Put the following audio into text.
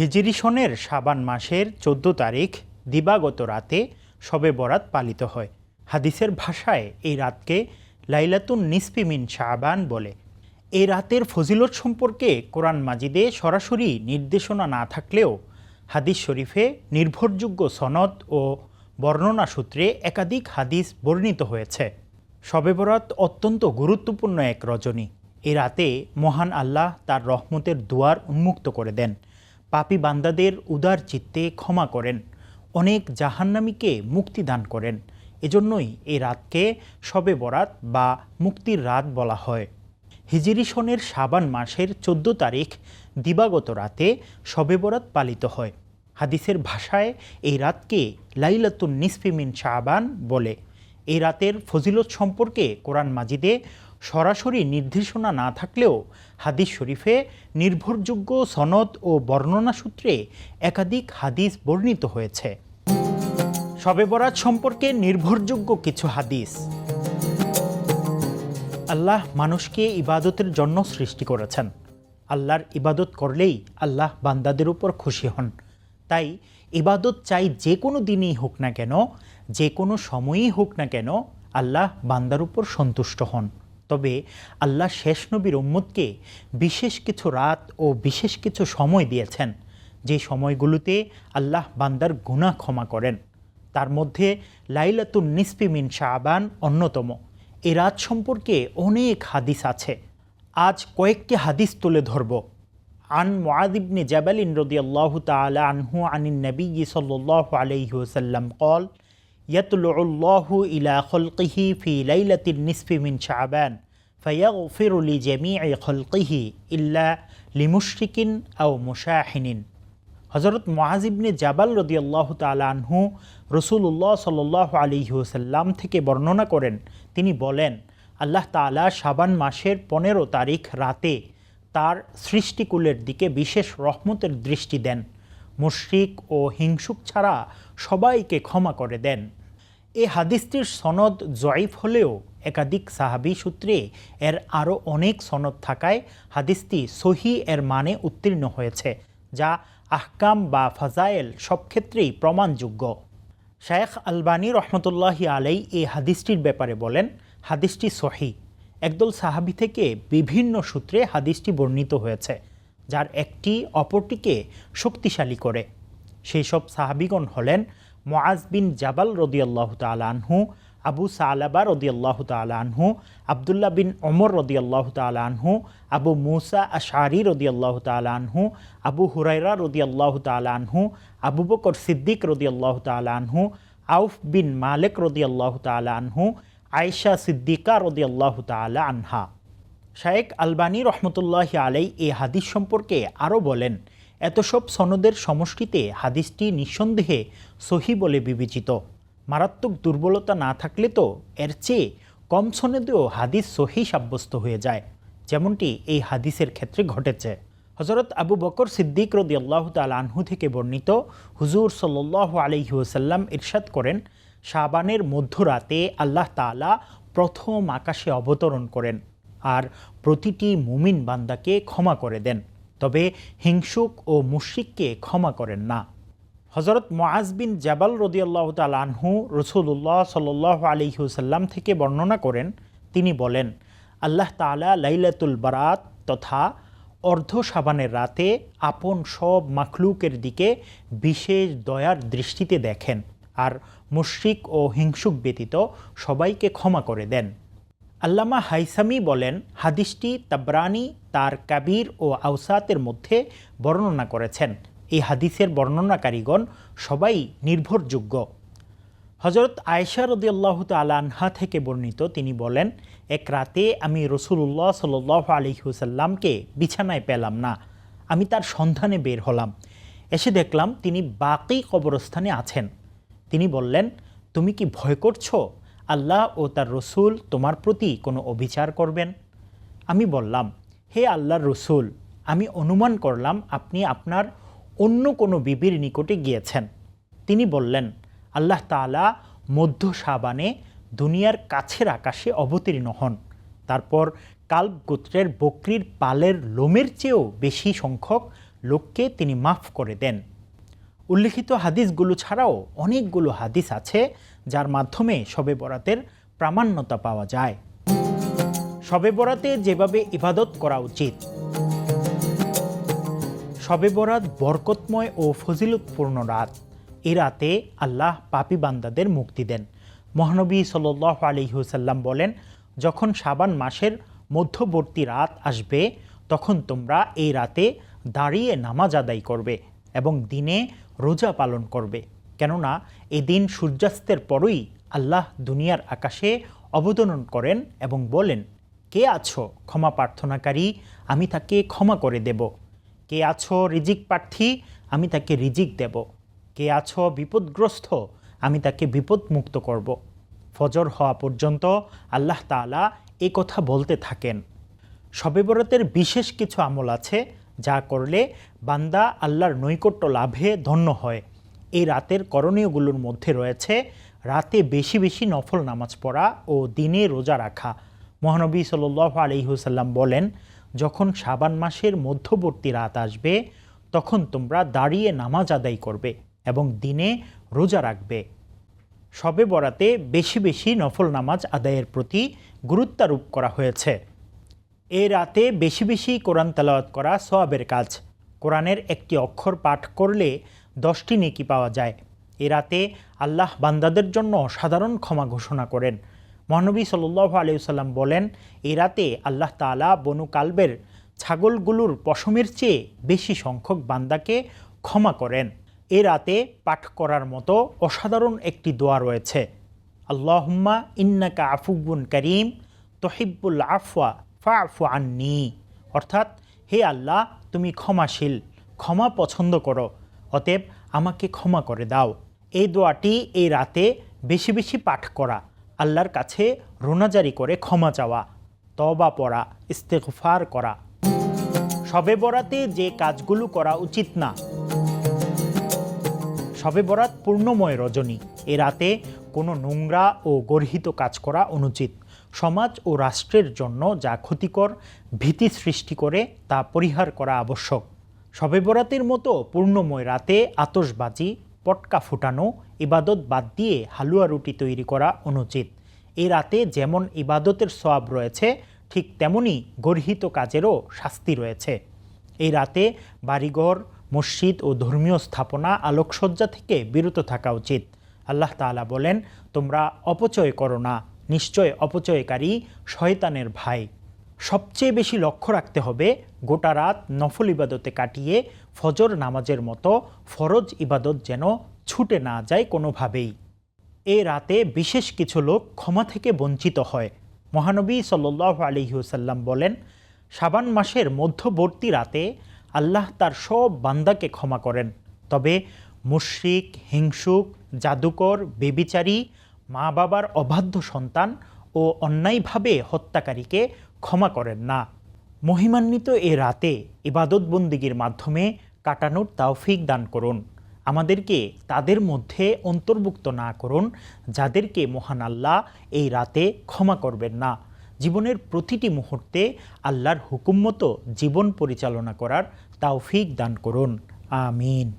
হিজরি সনের মাসের চোদ্দ তারিখ দিবাগত রাতে শবে বরাত পালিত হয়। হাদিসের ভাষায় এই রাতকে লাইলাতুন নিসপিমিন শাবান বলে। এই রাতের ফজিলত সম্পর্কে কোরআন মাজিদে সরাসরি নির্দেশনা না থাকলেও হাদিস শরীফে নির্ভরযোগ্য সনদ ও বর্ণনা সূত্রে একাধিক হাদিস বর্ণিত হয়েছে। শবে বরাত অত্যন্ত গুরুত্বপূর্ণ এক রজনী। এ রাতে মহান আল্লাহ তার রহমতের দুয়ার উন্মুক্ত করে দেন। পাপী বান্দাদের উদার চিত্তে ক্ষমা করেন। অনেক জাহান্নামীকে মুক্তি দান করেন। এজন্যই এই রাতকে শবে বরাত বা মুক্তির রাত বলা হয়। হিজিরি সনের সাবান মাসের চোদ্দ তারিখ দিবাগত রাতে শবে বরাত পালিত হয়। হাদিসের ভাষায় এই রাতকে লাইলাতুন নিসফিমিন শাবান বলে। এই রাতের ফজিলত সম্পর্কে কোরআন মাজিদে সরাসরি নির্দেশনা না থাকলেও হাদিস শরীফে নির্ভরযোগ্য সনদ ও বর্ণনা সূত্রে একাধিক হাদিস বর্ণিত হয়েছে। শবে বরাত সম্পর্কে নির্ভরযোগ্য কিছু হাদিস। আল্লাহ মানুষকে ইবাদতের জন্য সৃষ্টি করেছেন। আল্লাহর ইবাদত করলেই আল্লাহ বান্দাদের উপর খুশি হন। তাই ইবাদত চাই যে কোনো দিনই হোক না কেন, যে কোনো সময়ই হোক না কেন আল্লাহ বান্দার উপর সন্তুষ্ট হন। তবে আল্লাহ শেষ নবীর উম্মতকে বিশেষ কিছু রাত ও বিশেষ কিছু সময় দিয়েছেন। যে সময়গুলোতে আল্লাহ বান্দার গুনাহ ক্ষমা করেন। তার মধ্যে লাইলাতুন নিসপি মিন শাহবান অন্যতম। এ রাত সম্পর্কে অনেক হাদিস আছে। আজ কয়েকটি হাদিস তুলে ধরব। আন মুআদিবনে জাবালিন রদিয়াল্লাহু তাআলা আনহু আনিন নবী সাল্লাল্লাহু আলাইহি ওয়াসাল্লাম ইলা জেমি ইল্লা হজরত মহাজিবনে জাবাল রদি আল্লাহ তালাহু রসুল্লাহ সাল্লাহ আলিহসাল্লাম থেকে বর্ণনা করেন। তিনি বলেন, আল্লাহ তালা সাবান মাসের পনেরো তারিখ রাতে তার সৃষ্টিকুলের দিকে বিশেষ রহমতের দৃষ্টি দেন। মুশ্রিক ও হিংসুক ছাড়া সবাইকে ক্ষমা করে দেন। এ হাদিসটির সনদ জয়ীফ হলেও একাধিক সাহাবি সূত্রে এর আরও অনেক সনদ থাকায় হাদিসটি সহি এর মানে উত্তীর্ণ হয়েছে, যা আহকাম বা ফাজায়েল সব ক্ষেত্রেই প্রমাণযোগ্য। শায়েখ আলবানী রহমতুল্লাহি আলাই এই হাদিসটির ব্যাপারে বলেন, হাদিসটি সহি। একদল সাহাবি থেকে বিভিন্ন সূত্রে হাদিসটি বর্ণিত হয়েছে, যার একটি অপরটিকে শক্তিশালী করে। সেই সব সাহাবিগণ হলেন মোয়াজ বিন জাবাল রদিয়াল্লাহ আনহু, আবু সালাবা রদিয়াল্লাহ আনহু, আবদুল্লাহ বিন ওমর রদিয়াল্লাহ আনহু, আবু মুসা আশারি রদিয়াল্লাহ আনহু, আবু হুরাইরা রদিয়াল্লাহ আনহু, আবু বকর সিদ্দিক রদিয়াল্লাহ আনহু, আউফ বিন মালিক রদিয়াল্লাহ তাল আনহু, আয়েশা সিদ্দিকা রদিয়াল্লাহ তালা আনহা। শায়েক আলবানী রহমতুল্লাহ আলাই এই হাদিস সম্পর্কে আরও বলেন এত সব সনদের সমষ্টিতে হাদিসটি নিঃসন্দেহে সহি বলে বিবেচিত। মারাত্মক দুর্বলতা না থাকলে তো এর চেয়ে কম সনদেও হাদিস সহি সাব্যস্ত হয়ে যায়, যেমনটি এই হাদিসের ক্ষেত্রে ঘটেছে। হজরত আবু বকর সিদ্দিক রদি আল্লাহ তাল আনহু থেকে বর্ণিত হুজুর সাল্লাহ আলহিউসাল্লাম ইরশাদ করেন, শাবানের মধ্যরাতে আল্লাহ তালা প্রথম আকাশে অবতরণ করেন আর প্রতিটি মুমিন বান্দাকে ক্ষমা করে দেন। তবে হিংসুক ও মুশিককে ক্ষমা করেন না। হজরত মোয়াজ বিন জাবাল রদিয়াল্লাহ তাল আনহু রসুল্লাহ সাল আলিহুসাল্লাম থেকে বর্ণনা করেন, তিনি বলেন, আল্লাহ তালা লাইলাতুল বারাত তথা অর্ধ সাবানের রাতে আপন সব মাখলুকের দিকে বিশেষ দয়ার দৃষ্টিতে দেখেন আর মুশরিক ও হিংসুক ব্যতীত সবাইকে ক্ষমা করে দেন। আল্লামা হাইসামি বলেন, হাদিসটি তাবরানি, তার কাবির ও আউসাতের মধ্যে বর্ণনা করেছেন। এই হাদিসের বর্ণনাকারীগণ সবাই নির্ভরযোগ্য। হজরত আয়েশা রদিয়াল্লাহ আনহা থেকে বর্ণিত, তিনি বলেন, এক রাতে আমি রসুল্লাহ সাল আলিহুসাল্লামকে বিছানায় পেলাম না। আমি তার সন্ধানে বের হলাম। এসে দেখলাম তিনি বাকি কবরস্থানে আছেন। তিনি বললেন, তুমি কি ভয় করছ? আল্লাহ ও তার রসুল তোমার প্রতি কোনো অবিচার করবেন? আমি বললাম, হে আল্লাহর রসুল, আমি অনুমান করলাম আপনি আপনার অন্য কোনো বিবির নিকটে গিয়েছেন। তিনি বললেন, আল্লাহ তালা মধ্য সাবানে দুনিয়ার কাছের আকাশে অবতীর্ণ হন। তারপর কাল্প গোত্রের বকরির পালের লোমের চেয়েও বেশি সংখ্যক লোককে তিনি মাফ করে দেন। উল্লিখিত হাদিসগুলো ছাড়াও অনেকগুলো হাদিস আছে যার মাধ্যমে শবে বরাতের প্রামাণ্যতা পাওয়া যায়। শবে বরাতে যেভাবে ইবাদত করা উচিত, শবে বরাত বরকতময় ও ফজিলতপূর্ণ রাত। এ রাতে আল্লাহ পাপি বান্দাদের মুক্তি দেন। মহানবী সাল আলিহুসাল্লাম বলেন, যখন সাবান মাসের মধ্যবর্তী রাত আসবে, তখন তোমরা এই রাতে দাঁড়িয়ে নামাজ আদায় করবে এবং দিনে রোজা পালন করবে। কেননা এই দিন সূর্যাস্তের পরই আল্লাহ দুনিয়ার আকাশে অবতরণ করেন এবং বলেন, কে আছো, ক্ষমা প্রার্থনাকারী? আমি তাকে ক্ষমা করে দেব। কে আছো, রিজিক প্রার্থী? আমি তাকে রিজিক দেব। কে আছো, বিপদগ্রস্ত? আমি তাকে বিপদ মুক্ত করব। ফজর হওয়া পর্যন্ত আল্লাহ তাআলা এই কথা বলতে থাকেন। শবে বরাতের বিশেষ কিছু আমল আছে যা করলে বান্দা আল্লাহর নৈকট্য লাভে ধন্য হয়। এই রাতের করণীয়গুলোর মধ্যে রয়েছে রাতে বেশি বেশি নফল নামাজ পড়া ও দিনে রোজা রাখা। মহানবী সাল আলিহুসাল্লাম বলেন, যখন সাবান মাসের মধ্যবর্তী রাত আসবে, তখন তোমরা দাঁড়িয়ে নামাজ আদায় করবে এবং দিনে রোজা রাখবে। শবে বরাতে বেশি বেশি নফল নামাজ আদায়ের প্রতি গুরুত্বারোপ করা হয়েছে। এ রাতে বেশি বেশি কোরআন তালাওয়াত করা সোয়াবের কাজ। কোরআনের একটি অক্ষর পাঠ করলে দশটি নেকি পাওয়া যায়। এ রাতে আল্লাহ বান্দাদের জন্য সাধারণ ক্ষমা ঘোষণা করেন। মহানবী সাল্লাহ আলিয়াল্লাম বলেন, এ রাতে আল্লাহ তালা বনু কালবের ছাগলগুলোর পশমের চেয়ে বেশি সংখ্যক বান্দাকে ক্ষমা করেন। এ রাতে পাঠ করার মতো অসাধারণ একটি দোয়া রয়েছে। আল্লাহুম্মা ইন্নাকা আফুবুন করিম, তহিব্বুল আফওয়া ফা আফু আন্নি। অর্থাৎ, হে আল্লাহ, তুমি ক্ষমাশীল, ক্ষমা পছন্দ করো অতএব আমাকে ক্ষমা করে দাও। এই দোয়াটি এই রাতে বেশি বেশি পাঠ করা, আল্লাহর কাছে রোনাজারি করে ক্ষমা চাওয়া তবা পড়া, ইস্তেগফার করা। শবে বরাতে যে কাজগুলো করা উচিত না। শবে বরাত পূর্ণময় রজনী। এ রাতে কোনো নোংরা ও গর্হিত কাজ করা অনুচিত। সমাজ ও রাষ্ট্রের জন্য যা ক্ষতিকর ভীতি সৃষ্টি করে তা পরিহার করা আবশ্যক। শবে বরাতের মতো পূর্ণময় রাতে আতসবাজি পটকা ফুটানো ইবাদত বাদ দিয়ে হালুয়া রুটি তৈরি করা অনুচিত। এই রাতে যেমন ইবাদতের সওয়াব রয়েছে, ঠিক তেমনি গর্হিত কাজেরও শাস্তি রয়েছে। এই রাতে বাড়িঘর, মসজিদ ও ধর্মীয় স্থাপনা আলোকসজ্জা থেকে বিরত থাকা উচিত। আল্লাহ তাআলা বলেন, তোমরা অপচয় করো না। নিশ্চয় অপচয়কারী শয়তানের ভাই। সবচেয়ে বেশি লক্ষ্য রাখতে হবে গোটা রাত নফল ইবাদতে কাটিয়ে ফজর নামাজের মতো ফরজ ইবাদত যেন ছুটে না যায় কোনোভাবেই। এ রাতে বিশেষ কিছু লোক ক্ষমা থেকে বঞ্চিত হয়। মহানবী সাল্লাহ আলিহাসাল্লাম বলেন সাবান মাসের মধ্যবর্তী রাতে আল্লাহ তার সব বান্দাকে ক্ষমা করেন। তবে মুশ্রিক, হিংসুক, জাদুকর, বেবিচারী মা বাবার অবাধ্য সন্তান ও অন্যায়ভাবে হত্যাকারীকে ক্ষমা করেন না। মহিমান্বিত এ রাতে ইবাদত বন্দিগির মাধ্যমে কাটানোর তাওফিক দান করুন। আমাদেরকে তাদের মধ্যে অন্তর্ভুক্ত না করুন, যাদেরকে মহান আল্লাহ এই রাতে ক্ষমা করবেন না। জীবনের প্রতিটি মুহূর্তে আল্লাহর হুকুম মতো জীবন পরিচালনা করার তাওফিক দান করুন। আমিন।